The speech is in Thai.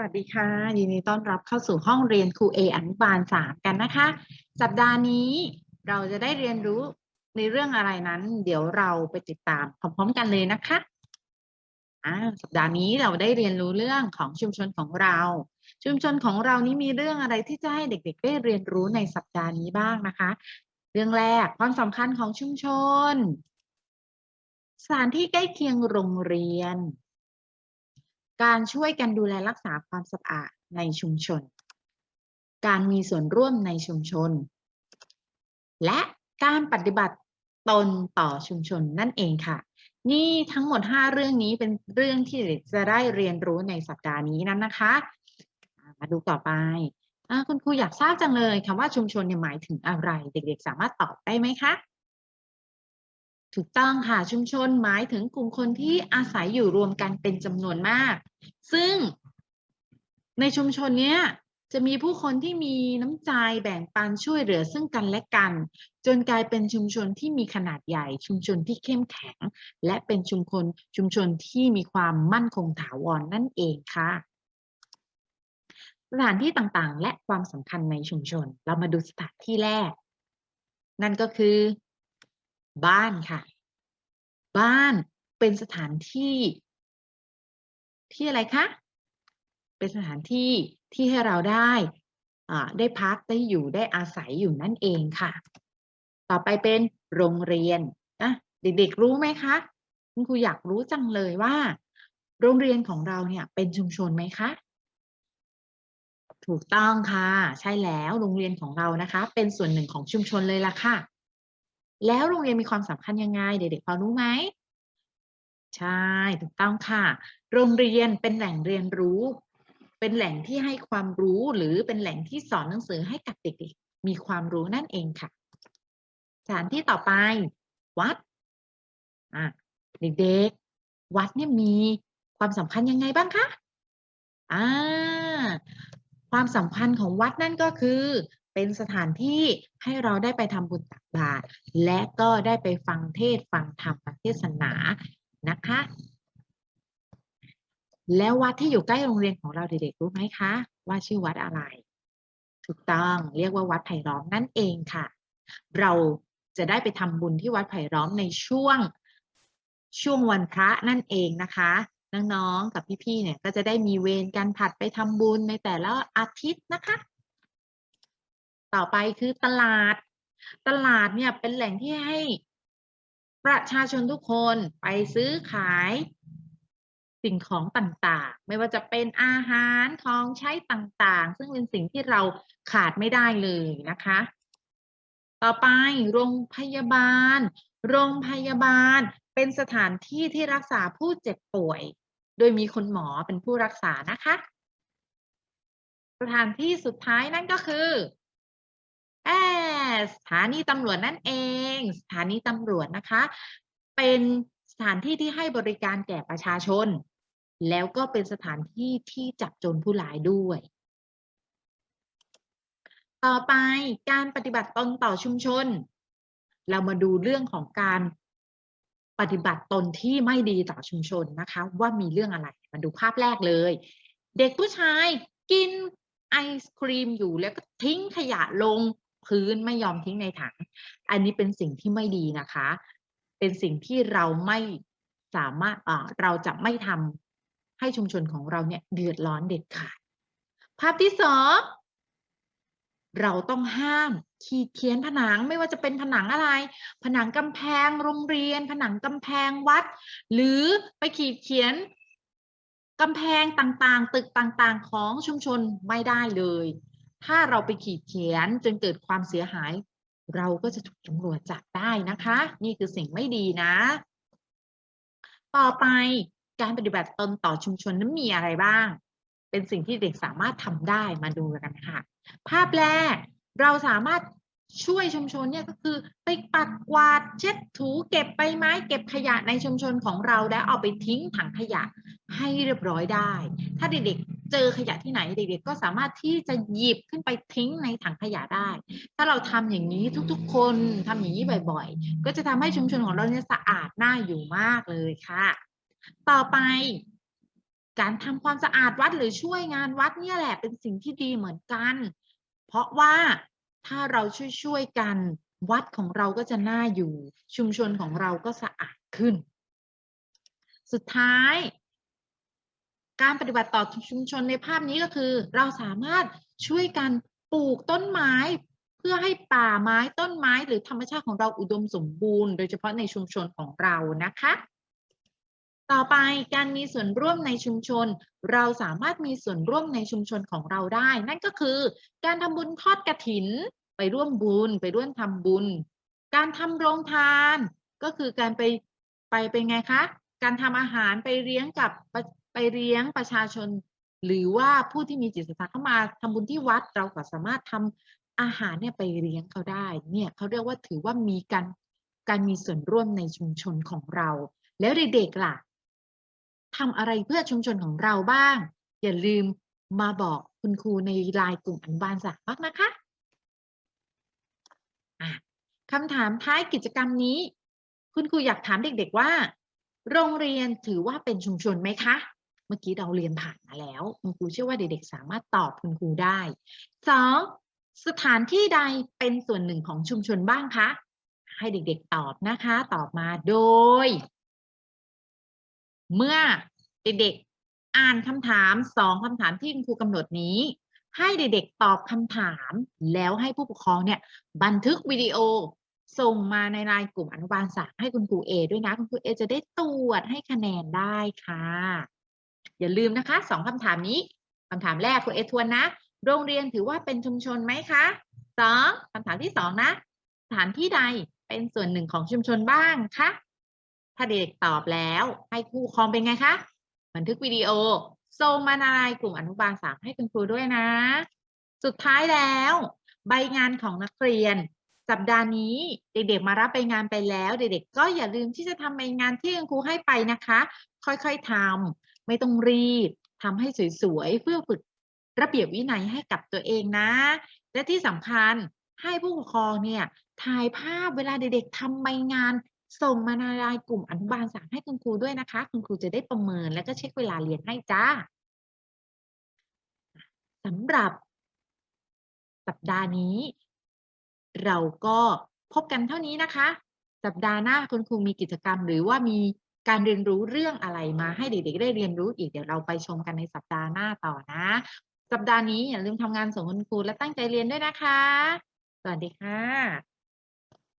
วัสดีค่ะ ยินดีต้อนรับเข้าสู่ห้องเรียนครูเออนุบาลสามกันนะคะ สัปดาห์นี้เราจะได้เรียนรู้ในเรื่องอะไรนั้น เดี๋ยวเราไปติดตามพร้อมๆกันเลยนะคะอ่าสัปดาห์นี้เราได้เรียนรู้เรื่องของชุมชนของเรา ชุมชนของเรานี้มีเรื่องอะไรที่จะให้เด็ก ๆ ได้เรียนรู้ในสัปดาห์นี้บ้างนะคะ เรื่องแรกความสำคัญของชุมชน สถานที่ใกล้เคียงโรงเรียน การช่วยกันดูแลรักษาความสะอาดในชุมชน การมีส่วนร่วมในชุมชน และการปฏิบัติตนต่อชุมชนนั่นเองค่ะ นี่ทั้งหมด 5 เรื่องนี้เป็นเรื่องที่เด็กจะได้เรียนรู้ในสัปดาห์นี้นั้นนะคะ มาดูต่อไปอคุณครูอยากทราบจังเลยคำว่าชุมชนเนี่ยหมายถึงอะไร เด็กๆ สามารถตอบได้ไหมคะ ถูกต้องค่ะชุมชนหมายถึงกลุ่มคนที่อาศัยอยู่รวมกันเป็นจำนวนมาก ซึ่งในชุมชนเนี้ยจะมีผู้คนที่มีน้ำใจแบ่งปันช่วยเหลือซึ่งกันและกัน จนกลายเป็นชุมชนที่มีขนาดใหญ่ ชุมชนที่เข้มแข็ง และเป็นชุมชนชุมชนที่มีความมั่นคงถาวรนั่นเองค่ะ สถานที่ต่างๆ และความสำคัญในชุมชน เรามาดูสถานที่แรก นั่นก็คือ บ้านค่ะ บ้านเป็นสถานที่ ที่อะไรคะ เป็นสถานที่ที่ให้เราได้อ่าได้พักได้อยู่ได้อาศัยอยู่นั่นเองค่ะ ต่อไปเป็นโรงเรียนนะเด็กๆรู้ไหมคะคุณครูอยากรู้จังเลยว่า โรงเรียนของเราเนี่ยเป็นชุมชนไหมคะถูกต้องค่ะ ใช่แล้วโรงเรียนของเรานะคะ เป็นส่วนหนึ่งของชุมชนเลยล่ะค่ะ แล้วโรงเรียนมีความสำคัญยังไง เด็กๆพอรู้ไหมใช่ถูกต้องค่ะ โรงเรียนเป็นแหล่งเรียนรู้ เป็นแหล่งที่ให้ความรู้หรือเป็นแหล่งที่สอนหนังสือให้กับเด็กๆมีความรู้นั่นเองค่ะ สถานที่ต่อไป วัดอะเด็กๆ วัดเนี่ยมีความสำคัญยังไงบ้างคะอ่าความสำคัญของวัดนั่นก็คือ เป็นสถานที่ให้เราได้ไปทำบุญตักบาตรและก็ได้ไปฟังเทศฟังธรรมเทศนานะคะ แล้ววัดที่อยู่ใกล้โรงเรียนของเราเด็กๆรู้ไหมคะ ว่าชื่อวัดอะไร ถูกต้องเรียกว่าวัดไผ่ล้อมนั่นเองค่ะ เราจะได้ไปทำบุญที่วัดไผ่ล้อมในช่วงช่วงวันพระนั่นเองนะคะน้องๆกับพี่ๆเนี่ยก็จะได้มีเวรกันผัดไปทำบุญในแต่ละอาทิตย์นะคะ ต่อไปคือตลาด ตลาดเนี่ยเป็นแหล่งที่ให้ประชาชนทุกคนไปซื้อขายสิ่งของต่างๆ ไม่ว่าจะเป็นอาหารของใช้ต่างๆ ซึ่งเป็นสิ่งที่เราขาดไม่ได้เลยนะคะ ต่อไปโรงพยาบาล โรงพยาบาลเป็นสถานที่ที่รักษาผู้เจ็บป่วย โดยมีคุณหมอเป็นผู้รักษานะคะ สถานที่สุดท้ายนั่นก็คือ สถานีตำรวจนั่นเอง สถานีตำรวจนะคะ เป็นสถานที่ที่ให้บริการแก่ประชาชน แล้วก็เป็นสถานที่ที่จับโจรผู้ร้ายด้วย ต่อไปการปฏิบัติตนต่อชุมชน เรามาดูเรื่องของการปฏิบัติตนที่ไม่ดีต่อชุมชนนะคะ ว่ามีเรื่องอะไรมาดูภาพแรกเลย เด็กผู้ชายกินไอศครีมอยู่แล้วก็ทิ้งขยะลง พื้นไม่ยอมทิ้งในถัง อันนี้เป็นสิ่งที่ไม่ดีนะคะ เป็นสิ่งที่เราไม่สามารถเราจะไม่ทำให้ชุมชนของเราเนี่ยเดือดร้อนเด็ดขาด ภาพที่สองเราต้องห้ามขีดเขียนผนังไม่ว่าจะเป็นผนังอะไร ผนังกำแพงโรงเรียน ผนังกำแพงวัด หรือไปขีดเขียนกำแพงต่างๆ ตึกต่างๆ ของชุมชนไม่ได้เลย ถ้าเราไปขีดเขียนจนเกิดความเสียหาย เราก็จะถูกตำรวจจับได้นะคะ นี่คือสิ่งไม่ดีนะ ต่อไปการปฏิบัติตนต่อชุมชนนั้นมีอะไรบ้าง เป็นสิ่งที่เด็กสามารถทำได้มาดูกันค่ะ ภาพแรกเราสามารถช่วยชุมชนเนี่ยก็คือไปปัดกวาดเช็ดถูเก็บใบไม้ เก็บขยะในชุมชนของเรา แล้วเอาไปทิ้งถังขยะให้เรียบร้อยได้ ถ้าเด็ก เจอขยะที่ไหนเด็กๆก็สามารถที่จะหยิบขึ้นไปทิ้งในถังขยะได้ ถ้าเราทำอย่างนี้ทุกๆ คนทำอย่างนี้บ่อยๆ ก็จะทำให้ชุมชนของเราเนี่ยสะอาดน่าอยู่มากเลยค่ะ ต่อไปการทำความสะอาดวัดหรือช่วยงานวัดเนี่ยแหละเป็นสิ่งที่ดีเหมือนกัน เพราะว่าถ้าเราช่วยๆกันวัดของเราก็จะน่าอยู่ ชุมชนของเราก็สะอาดขึ้น สุดท้าย การปฏิบัติต่อชุมชนในภาพนี้ก็คือ เราสามารถช่วยกันปลูกต้นไม้ เพื่อให้ป่าไม้ต้นไม้หรือธรรมชาติของเราอุดมสมบูรณ์ โดยเฉพาะในชุมชนของเรานะคะ ต่อไปการมีส่วนร่วมในชุมชน เราสามารถมีส่วนร่วมในชุมชนของเราได้ นั่นก็คือ การทำบุญทอดกระถิน ไปร่วมบุญ ไปร่วมทำบุญ การทำโรงทาน ก็คือการไปไปเป็นไงคะการทำอาหารไปเลี้ยงกับ ไปเลี้ยงประชาชน หรือว่าผู้ที่มีจิตศรัทธาเข้ามาทำบุญที่วัดเราก็สามารถทำอาหารเนี่ยไปเลี้ยงเขาได้ เนี่ยเขาเรียกว่าถือว่ามีการการมีส่วนร่วมในชุมชนของเรา แล้วเด็กๆล่ะทำอะไรเพื่อชุมชนของเราบ้าง อย่าลืมมาบอกคุณครูในไลน์กลุ่มอนุบาลสามมากนะคะอะคำถามท้ายกิจกรรมนี้ คุณครูอยากถามเด็กๆว่า โรงเรียนถือว่าเป็นชุมชนไหมคะ เมื่อกี้เราเรียนผ่านมาแล้ว คุณครูเชื่อว่าเด็กๆ สามารถตอบคุณครูได้สองสถานที่ใดเป็นส่วนหนึ่งของชุมชนบ้างคะ ให้เด็กๆตอบนะคะ ตอบมาโดย เมื่อเด็กๆอ่านคำถามสองคำถามที่คุณครูกำหนดนี้ ให้เด็กๆตอบคำถามแล้วให้ผู้ปกครองเนี่ย บันทึกวิดีโอส่งมาในไลน์กลุ่มอนุบาลสามให้คุณครูเอด้วยนะ คุณครูเอจะได้ตรวจให้คะแนนได้ค่ะ อย่าลืมนะคะสองคำถามนี้คำถามแรกคุณเอทวนนะ โรงเรียนถือว่าเป็นชุมชนไหมคะสองคำถามที่สองนะ สถานที่ใดเป็นส่วนหนึ่งของชุมชนบ้างคะถ้าเด็กตอบแล้วให้ผู้ปกคองเป็นไงคะบันทึกวิดีโอส่งมานไลน์กลุ่มอนุบาลสามให้คุณครูด้วยนะ สุดท้ายแล้ว ใบงานของนักเรียน สัปดาห์นี้เด็กๆมารับใบงานไปแล้ว เด็กๆก็อย่าลืมที่จะทำใบงานที่คุณครูให้ไปนะคะ ค่อยๆทำ ไม่ต้องรีบทำให้สวยๆ เพื่อฝึกระเบียบวินัยให้กับตัวเองนะ และที่สำคัญให้ผู้ปกครองเนี่ยถ่ายภาพเวลาเด็กๆทำใบงาน ส่งมาในไลน์กลุ่มอนุบาลสามให้คุณครูด้วยนะคะ คุณครูจะได้ประเมินและก็เช็คเวลาเรียนให้จ้าสำหรับสัปดาห์นี้ เราก็พบกันเท่านี้นะคะ สัปดาห์หน้าคุณครูมีกิจกรรมหรือว่ามี การเรียนรู้เรื่องอะไรมาให้เด็กๆได้เรียนรู้อีกเดี๋ยวเราไปชมกันในสัปดาห์หน้าต่อนะ สัปดาห์นี้อย่าลืมทำงานส่งคุณครูและตั้งใจเรียนด้วยนะคะ สวัสดีค่ะ